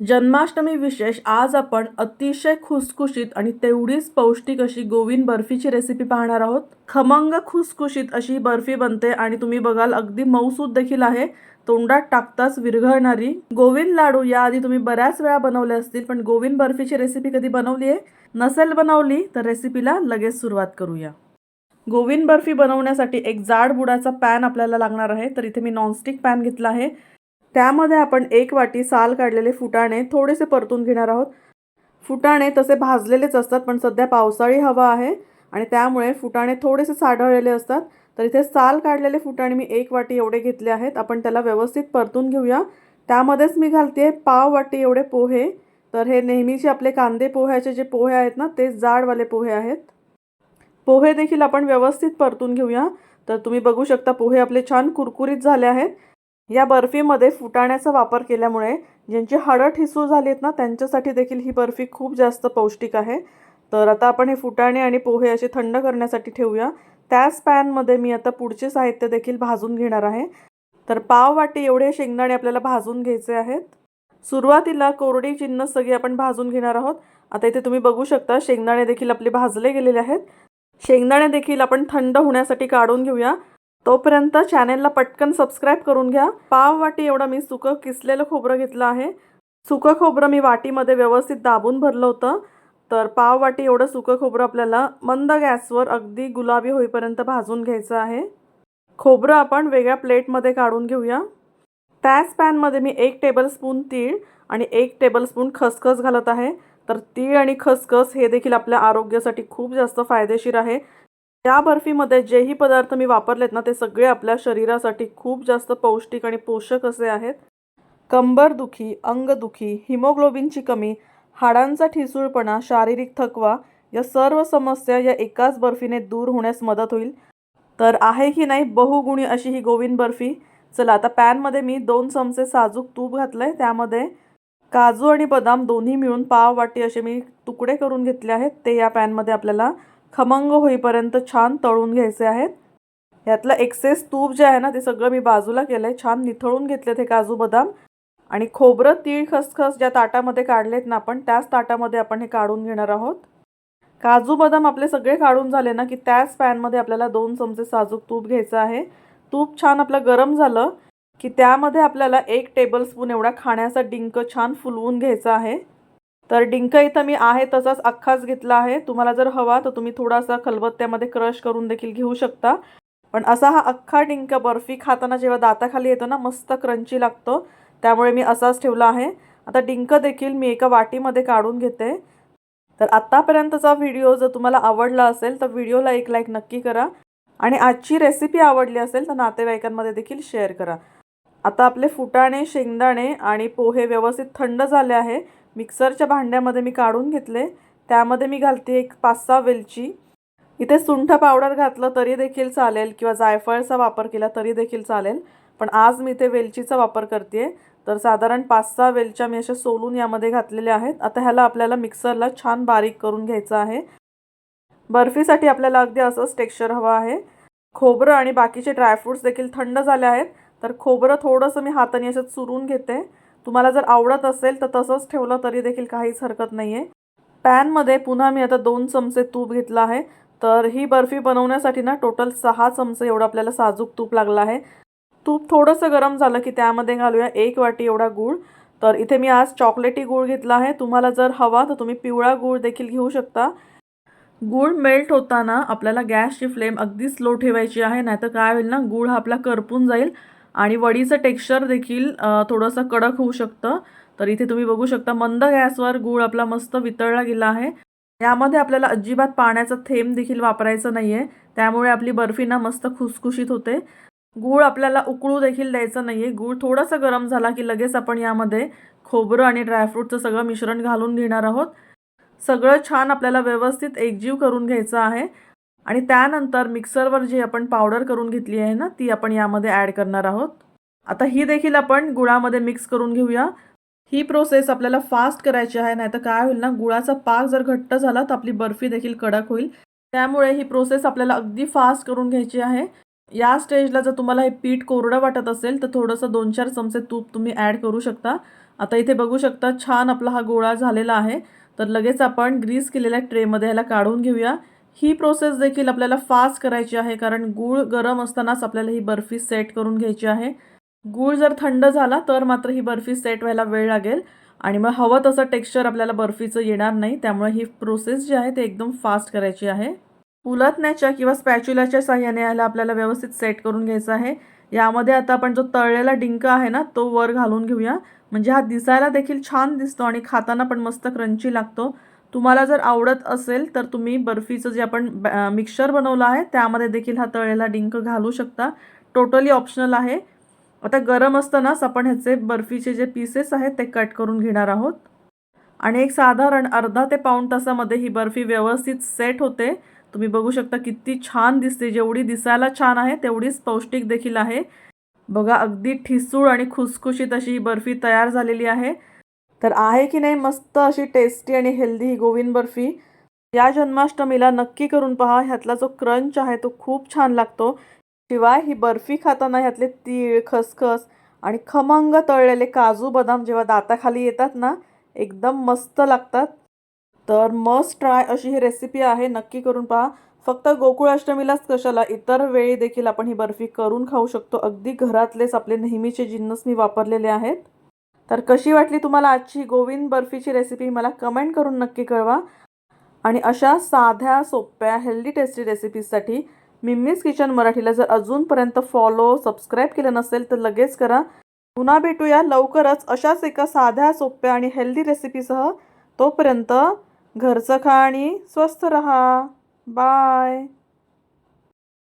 जन्माष्टमी विशेष आज आपण अतिशय खुसखुशीत आणि तेवढीच पौष्टिक अशी गोविंद बर्फीची रेसिपी पाहणार आहोत. खमंग खुसखुशीत अशी बर्फी बनते आणि तुम्ही बघाल अगदी मऊसूद देखील आहे. तोंडात टाकताच विरघळणारी. गोविंद लाडू याआधी तुम्ही बऱ्याच वेळा बनवले असतील पण गोविंद बर्फीची रेसिपी कधी बनवली आहे? नसेल बनवली तर रेसिपीला लगेच सुरुवात करूया. गोविंद बर्फी बनवण्यासाठी एक जाड बुडाचा पॅन आपल्याला लागणार आहे. तर इथे मी नॉनस्टिक पॅन घेतला आहे. त्यामध्ये आपण एक वाटी साल काढलेले फुटाणे थोडेसे परतून घेणार आहोत. फुटाणे तसे भाजलेलेच असतात पण सध्या पावसाळी हवा आहे आणि त्यामुळे फुटाणे थोडेसे साढळलेले असतात. तर इथे साल काढलेले फुटाणे मी एक वाटी एवढे घेतले आहेत. आपण त्याला व्यवस्थित परतून घेऊया. त्यामध्येच मी घालते पाव वाटी एवढे पोहे. तर हे नेहमीचे आपले कांदे पोह्याचे जे पोहे आहेत ना ते जाडवाले पोहे आहेत. पोहे देखील आपण व्यवस्थित परतून घेऊया. तर तुम्ही बघू शकता पोहे आपले छान कुरकुरीत झाले आहेत. या बर्फीमध्ये फुटाण्याचा वापर केल्यामुळे ज्यांची हाडं ठिसूळ झाली आहेत ना त्यांच्यासाठी देखील ही बर्फी खूप जास्त पौष्टिक आहे. तर आता आपण हे फुटाणे आणि पोहे असे थंड करण्यासाठी ठेवूया. त्याच पॅनमध्ये मी आता पुढचे साहित्य देखील भाजून घेणार आहे. तर पाव वाटे एवढे शेंगदाणे आपल्याला भाजून घ्यायचे आहेत. सुरुवातीला कोरडी चिन्नस सगळी आपण भाजून घेणार आहोत. आता इथे तुम्ही बघू शकता शेंगदाणे देखील आपले भाजले गेलेले आहेत. शेंगदाणे देखील आपण थंड होण्यासाठी काढून घेऊया. तोपर्यंत चॅनेलला पटकन सबस्क्राईब करून घ्या. पाव वाटी एवढं मी सुकं किसलेलं खोबरं घेतलं आहे. सुकं खोबरं मी वाटीमध्ये व्यवस्थित दाबून भरलं होतं. तर पाव वाटी एवढं सुकं खोबरं आपल्याला मंद गॅसवर अगदी गुलाबी होईपर्यंत भाजून घ्यायचं आहे. खोबरं आपण वेगळ्या प्लेटमध्ये काढून घेऊया. त्याच पॅनमध्ये मी एक टेबलस्पून तीळ आणि एक टेबलस्पून खसखस घालत आहे. तर तीळ आणि खसखस हे देखील आपल्या आरोग्यासाठी खूप जास्त फायदेशीर आहे. या बर्फीमध्ये जेही पदार्थ मी वापरलेत ना ते सगळे आपल्या शरीरासाठी खूप जास्त पौष्टिक आणि पोषक असे आहेत. कंबरदुखी अंगदुखी हिमोग्लोबिनची कमी हाडांचा ठिसूळपणा शारीरिक थकवा या सर्व समस्या या एकाच बर्फीने दूर होण्यास मदत होईल. तर आहे की नाही बहुगुणी अशी ही गोविंद बर्फी. चला आता पॅनमध्ये मी दोन चमचे साजूक तूप घातलं आहे त्यामध्ये काजू आणि बदाम दोन्ही मिळून पाव वाटी असे मी तुकडे करून घेतले आहेत. ते या पॅनमध्ये आपल्याला खमंग होईपर्यंत छान तळून घ्यायचे आहेत. यातलं एक्सेस तूप जे आहे ना ते सगळं मी बाजूला केलं आहे छान निथळून घेतले हे काजू बदाम. आणि खोबरं तीळ खसखस ज्या ताटामध्ये काढलेत ना आपण त्याच ताटामध्ये आपण हे काढून घेणार आहोत. काजू बदाम आपले सगळे काढून झाले ना की त्याच पॅनमध्ये आपल्याला दोन चमचे साजूक तूप घ्यायचं आहे. तूप छान आपलं गरम झालं की त्यामध्ये आपल्याला एक टेबलस्पून एवढा खाण्याचा डिंक छान फुलवून घ्यायचा आहे. तर डिंक इथं मी आहे तसाच अख्खाच घेतला आहे. तुम्हाला जर हवा तर तुम्ही थोडासा खलबत्त्यामध्ये क्रश करून देखील घेऊ शकता. पण असा हा अख्खा डिंक बर्फी खाताना जेव्हा दाताखाली येतो ना मस्त क्रंची लागतो. त्यामुळे मी असाच ठेवला आहे. आता डिंक देखील मी एका वाटीमध्ये काढून घेते. तर आत्तापर्यंतचा व्हिडिओ जर तुम्हाला आवडला असेल तर व्हिडिओला एक लाईक नक्की करा. आणि आजची रेसिपी आवडली असेल तर नातेवाईकांमध्ये देखील शेअर करा. आता आपले फुटाणे शेंगदाणे आणि पोहे व्यवस्थित थंड झाले आहे. मिक्सरच्या भांड्यामध्ये मी काढून घेतले. त्यामध्ये मी घालते एक पाच सहा वेलची. इथे सुंठ पावडर घातलं तरी देखील चालेल किंवा जायफळचा वापर केला तरी देखील चालेल. पण आज मी इथे वेलचीचा वापर करते तर साधारण पाच सहा वेलच्या मी अशा सोलून यामध्ये घातलेल्या आहेत. आता ह्याला आपल्याला मिक्सरला छान बारीक करून घ्यायचं आहे. बर्फीसाठी आपल्याला अगदी असंच टेक्स्चर हवं आहे. खोबरं आणि बाकीचे ड्रायफ्रूट्स देखील थंड झाले आहेत. तर खोबरं थोडंसं मी हाताने असं चुरून घेते. तुम्हाला जर आवडत असेल तर तसंच ठेवलं तरी देखील काहीच हरकत नाही आहे पॅनमध्ये पुन्हा मी आता दोन चमचे तूप घेतलं आहे. तर ही बर्फी बनवण्यासाठी ना टोटल सहा चमचे एवढं आपल्याला साजूक तूप लागलं आहे. तूप थोडंसं गरम झालं की त्यामध्ये घालूया एक वाटी एवढा गूळ. तर इथे मी आज चॉकलेटी गूळ घेतला आहे. तुम्हाला जर हवा तर तुम्ही पिवळा गूळ देखील घेऊ शकता. गूळ मेल्ट होताना आपल्याला गॅसची फ्लेम अगदी स्लो ठेवायची आहे. नाही तर काय होईल ना गूळ हा आपला करपून जाईल. आणि वडीचं टेक्स्चर देखील थोडंसं कडक होऊ शकतं. तर इथे तुम्ही बघू शकता मंद गॅसवर गूळ आपला मस्त वितळला गेला आहे. यामध्ये आपल्याला अजिबात पाण्याचा थेंब देखील वापरायचं नाही आहे त्यामुळे आपली बर्फी ना मस्त खुसखुशीत होते. गूळ आपल्याला उकळू देखील द्यायचं नाही आहे गूळ थोडंसं गरम झाला की लगेच आपण यामध्ये खोबरं आणि ड्रायफ्रूटचं सगळं मिश्रण घालून घेणार आहोत. सगळं छान आपल्याला व्यवस्थित एकजीव करून घ्यायचं आहे. आणि त्यानंतर मिक्सरवर जी आपण पावडर करून घेतली आहे ना ती आपण यामध्ये ॲड करणार आहोत. आता ही देखील आपण गुळामध्ये मिक्स करून घेऊया. ही प्रोसेस आपल्याला फास्ट करायची आहे नाही तर काय होईल ना गुळाचा पाक जर घट्ट झाला तर आपली बर्फी देखील कडक होईल. त्यामुळे ही प्रोसेस आपल्याला अगदी फास्ट करून घ्यायची आहे. या स्टेजला जर तुम्हाला हे पीठ कोरडं वाटत असेल तर थोडंसं दोन चार चमचे तूप तुम्ही ॲड करू शकता. आता इथे बघू शकता छान आपला हा गोळा झालेला आहे. तर लगेच आपण ग्रीस केलेल्या ट्रेमध्ये ह्याला काढून घेऊया. ही प्रोसेस देखील आपल्याला फास्ट करायची आहे कारण गूळ गरम असतानाच आपल्याला ही बर्फी सेट करून घ्यायची आहे. गूळ जर थंड झाला तर मात्र ही बर्फी सेट व्हायला वेळ लागेल. आणि मग हवं तसं टेक्स्चर आपल्याला बर्फीचं येणार नाही त्यामुळे ही प्रोसेस जी आहे ती एकदम फास्ट करायची आहे. उलटण्याच्या किंवा स्पॅच्युलाच्या साह्याने याला आपल्याला व्यवस्थित सेट करून घ्यायचं आहे. यामध्ये आता आपण जो तळलेला डिंक आहे ना तो वर घालून घेऊया. म्हणजे हा दिसायला देखील छान दिसतो आणि खाताना पण मस्त क्रंची लागतो. तुम्हाला जर आवडत असेल तर तुम्ही बर्फीचं जे आपण मिक्सर बनवलं आहे त्यामध्ये देखील हा तळलेला डिंक घालू शकता. टोटली ऑप्शनल आहे. आता गरम असतानाच आपण ह्याचे बर्फीचे जे पीसेस आहेत ते कट करून घेणार आहोत. आणि एक साधारण अर्धा ते पाऊण तासामध्ये ही बर्फी व्यवस्थित सेट होते. तुम्ही बघू शकता किती छान दिसते. जेवढी दिसायला छान आहे तेवढीच पौष्टिक देखील आहे. बघा अगदी ठिसूळ आणि खुसखुशीत अशी ही बर्फी तयार झालेली आहे. तर आहे की नाही मस्त अशी टेस्टी आणि हेल्दी ही गोविंद बर्फी. या जन्माष्टमीला नक्की करून पहा ह्यातला जो क्रंच आहे तो खूप छान लागतो. शिवाय ही बर्फी खाताना ह्यातले तीळ खसखस आणि खमंग तळलेले काजू बदाम जेव्हा दाताखाली येतात ना एकदम मस्त लागतात. तर मस्ट ट्राय अशी ही रेसिपी आहे नक्की करून पहा. फक्त गोकुळाष्टमीलाच कशाला इतर वेळी देखील आपण ही बर्फी करून खाऊ शकतो. अगदी घरातलेच आपले नेहमीचे जिन्नस मी वापरलेले आहेत. तर कशी वाटली तुम्हाला आजची गोविंद बर्फीची रेसिपी मला कमेंट करून नक्की कळवा. आणि अशा साध्या सोप्या हेल्दी टेस्टी रेसिपीजसाठी मिम्मीज किचन मराठीला जर अजूनपर्यंत फॉलो सबस्क्राईब केलं नसेल तर लगेच करा. पुन्हा भेटूया लवकरच अशाच एका साध्या सोप्या आणि हेल्दी रेसिपीसह तोपर्यंत घरचं खा आणि स्वस्थ रहा. बाय